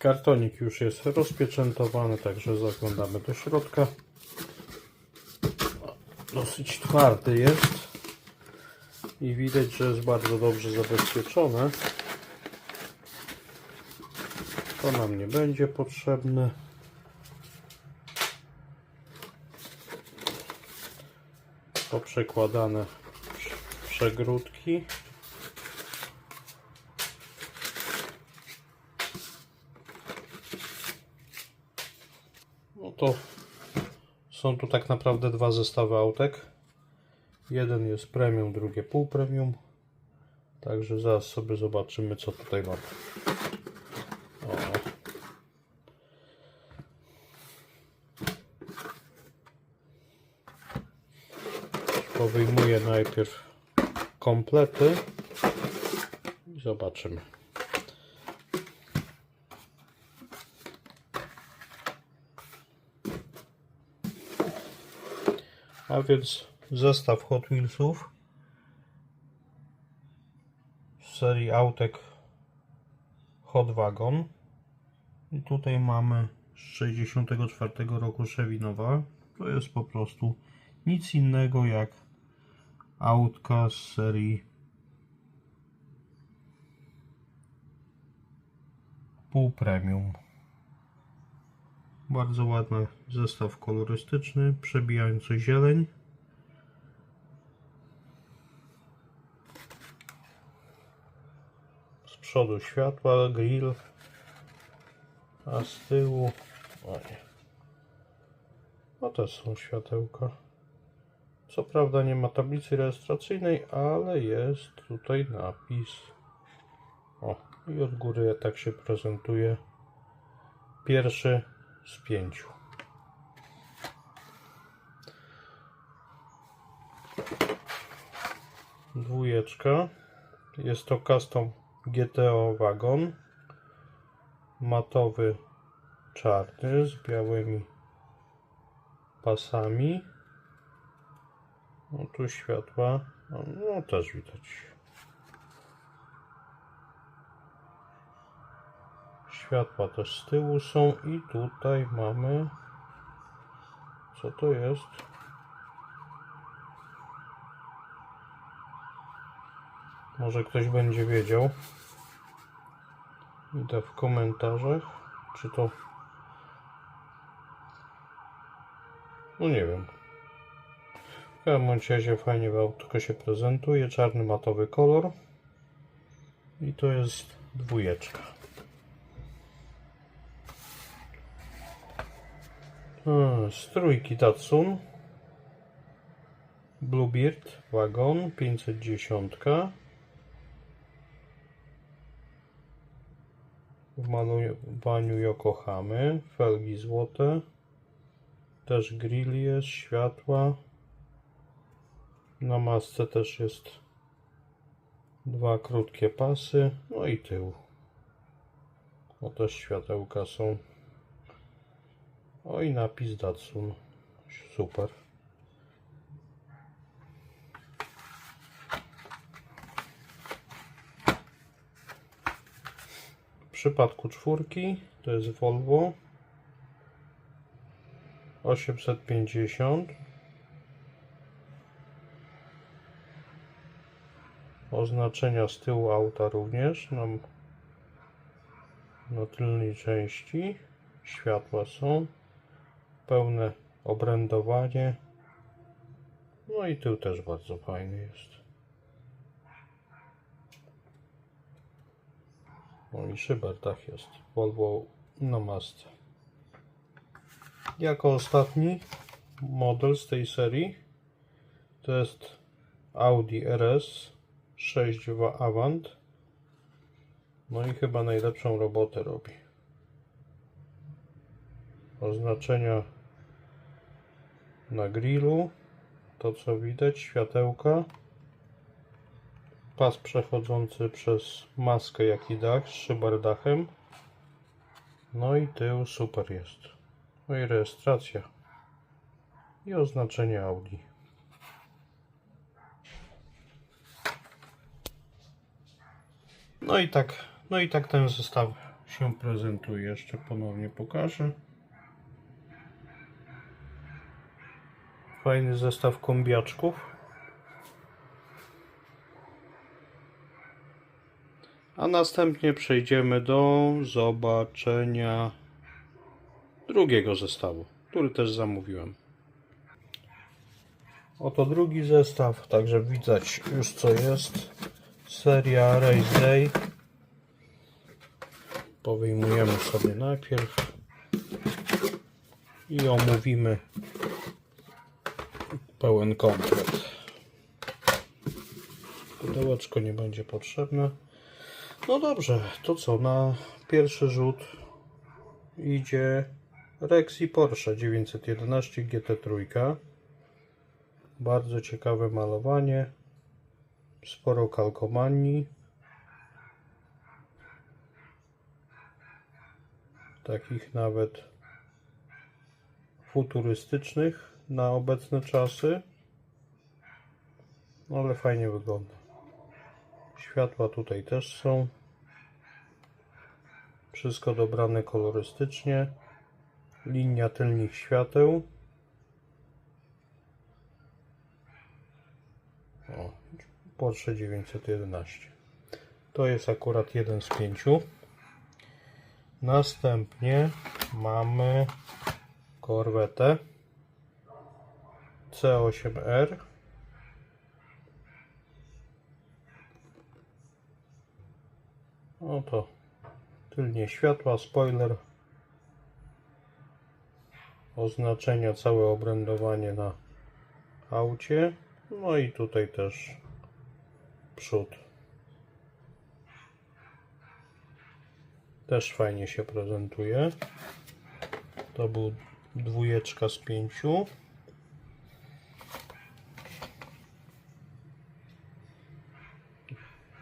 Kartonik już jest rozpieczętowany, także zaglądamy do środka. Dosyć twardy jest i widać, że jest bardzo dobrze zabezpieczone. To nam nie będzie potrzebne. Poprzekładane przegródki. To są tu tak naprawdę dwa zestawy autek. Jeden jest premium, drugie pół premium. Także zaraz sobie zobaczymy co tutaj mamy. Powyjmuję najpierw komplety i zobaczymy. A więc zestaw Hot Wheelsów z serii autek Hot Wagon. I tutaj mamy z 64 roku Nova. To jest po prostu nic innego jak autka z serii pół premium. Bardzo ładny zestaw kolorystyczny, przebijający zieleń. Z przodu światła, grill, a z tyłu... O nie. No też są światełka. Co prawda nie ma tablicy rejestracyjnej, ale jest tutaj napis. O, i od góry tak się prezentuje. Pierwszy z pięciu. Dwójeczka. Jest to custom GTO wagon. Matowy czarny z białymi pasami. No tu światła, no, no też widać. Światła też z tyłu są i tutaj mamy co to jest? Może ktoś będzie wiedział. Idę w komentarzach, czy to no nie wiem. W każdym razie fajnie autko się prezentuje. Czarny matowy kolor. I to jest dwójeczka. Z trójki Datsun. Bluebeard wagon 510. W malowaniu Yokohamy. Felgi złote. Też grill jest, światła. Na masce też jest dwa krótkie pasy, no i tył. O też światełka są. O i napis Datsun. Super. W przypadku czwórki to jest Volvo 850 oznaczenia z tyłu auta również na, na tylnej części światła są pełne obrędowanie no i tył też bardzo fajny jest no i szyberdach jest Volvo na masce jako ostatni model z tej serii to jest Audi RS 6.2 Avant. No i chyba najlepszą robotę robi. Oznaczenia na grillu. To co widać, światełka. Pas przechodzący przez maskę jak i dach z szyberdachem. No i tył super jest. No i rejestracja. I oznaczenie Audi. No i tak, no i tak ten zestaw się prezentuje. Jeszcze ponownie pokażę. Fajny zestaw kombiaczków. A następnie przejdziemy do zobaczenia drugiego zestawu, który też zamówiłem. Oto drugi zestaw, także widać już co jest. Seria Race Day. Powyjmujemy sobie najpierw i omówimy pełen komplet. Pudełeczko nie będzie potrzebne. No dobrze, to co? Na pierwszy rzut idzie Rex i Porsche 911 GT3. Bardzo ciekawe malowanie. Sporo kalkomanii. Takich nawet futurystycznych na obecne czasy. No, Ale fajnie wygląda. Światła tutaj też są. Wszystko dobrane kolorystycznie. Linia tylnych świateł. Porsche 911. To jest akurat jeden z pięciu. Następnie mamy korwetę C8R. Oto tylnie światła, spoiler, oznaczenia, całe obrędowanie na aucie. No i tutaj też przód. Też fajnie się prezentuje. To był dwójeczka z pięciu.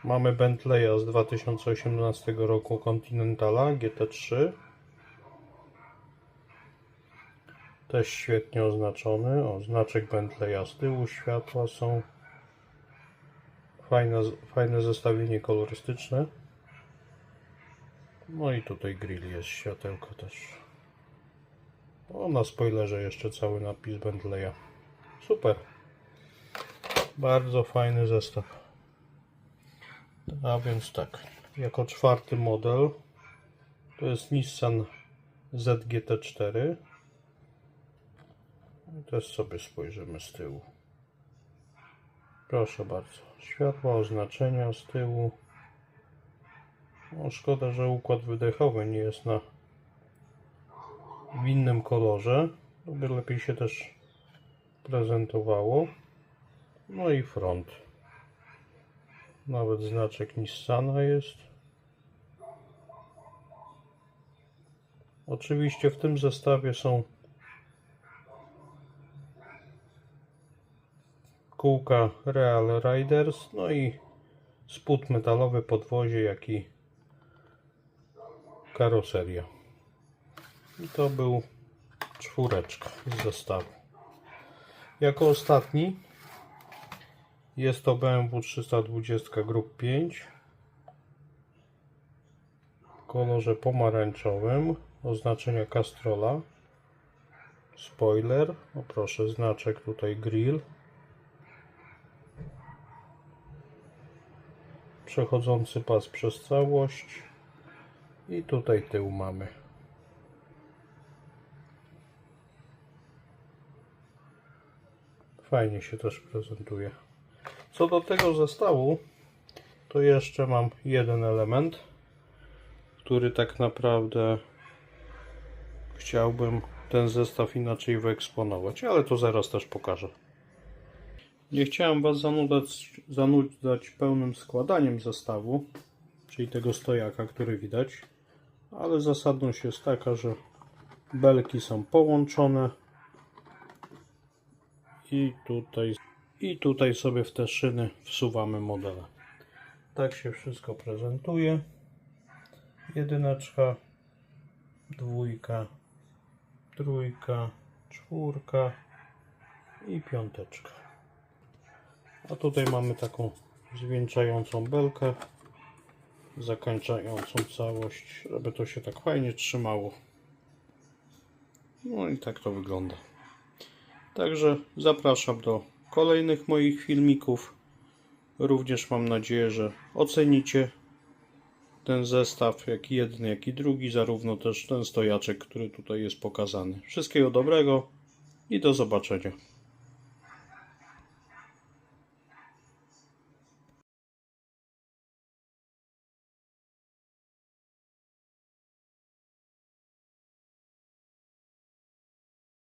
Mamy Bentleya z 2018 roku Continentala GT3. Też świetnie oznaczony. O, znaczek Bentleya z tyłu, światła są. Fajne, fajne zestawienie kolorystyczne. No i tutaj grill jest, światełko też. O, na spoilerze jeszcze cały napis Bentleya. Super. Bardzo fajny zestaw. A więc tak, jako czwarty model to jest Nissan ZGT4. I Też sobie spojrzymy z tyłu. Proszę bardzo. Światła oznaczenia z tyłu. No, szkoda, że układ wydechowy nie jest na w innym kolorze. By lepiej się też prezentowało. No i front. Nawet znaczek Nissana jest. Oczywiście w tym zestawie są kółka Real Riders, no i spód metalowy podwozie, jak i karoseria. I to był czwóreczka z zestawu. Jako ostatni jest to BMW 320 Group 5 w kolorze pomarańczowym. Oznaczenia Castrola. Spoiler, o proszę znaczek tutaj grill. Przechodzący pas przez całość. I tutaj tył mamy. Fajnie się też prezentuje co do tego zestawu, to jeszcze mam jeden element, który tak naprawdę chciałbym ten zestaw inaczej wyeksponować, ale to zaraz też pokażę. Nie chciałem Was zanudzać, zanudzać pełnym składaniem zestawu, czyli tego stojaka, który widać, ale zasadność jest taka, że belki są połączone i tutaj i tutaj sobie w te szyny wsuwamy modele. Tak się wszystko prezentuje. Jedyneczka, dwójka, trójka, czwórka i piąteczka. A tutaj mamy taką zwieńczającą belkę zakończającą całość, żeby to się tak fajnie trzymało. No i tak to wygląda. Także zapraszam do kolejnych moich filmików. Również mam nadzieję, że ocenicie ten zestaw, jak jeden, jak i drugi, zarówno też ten stojaczek, który tutaj jest pokazany. Wszystkiego dobrego i do zobaczenia.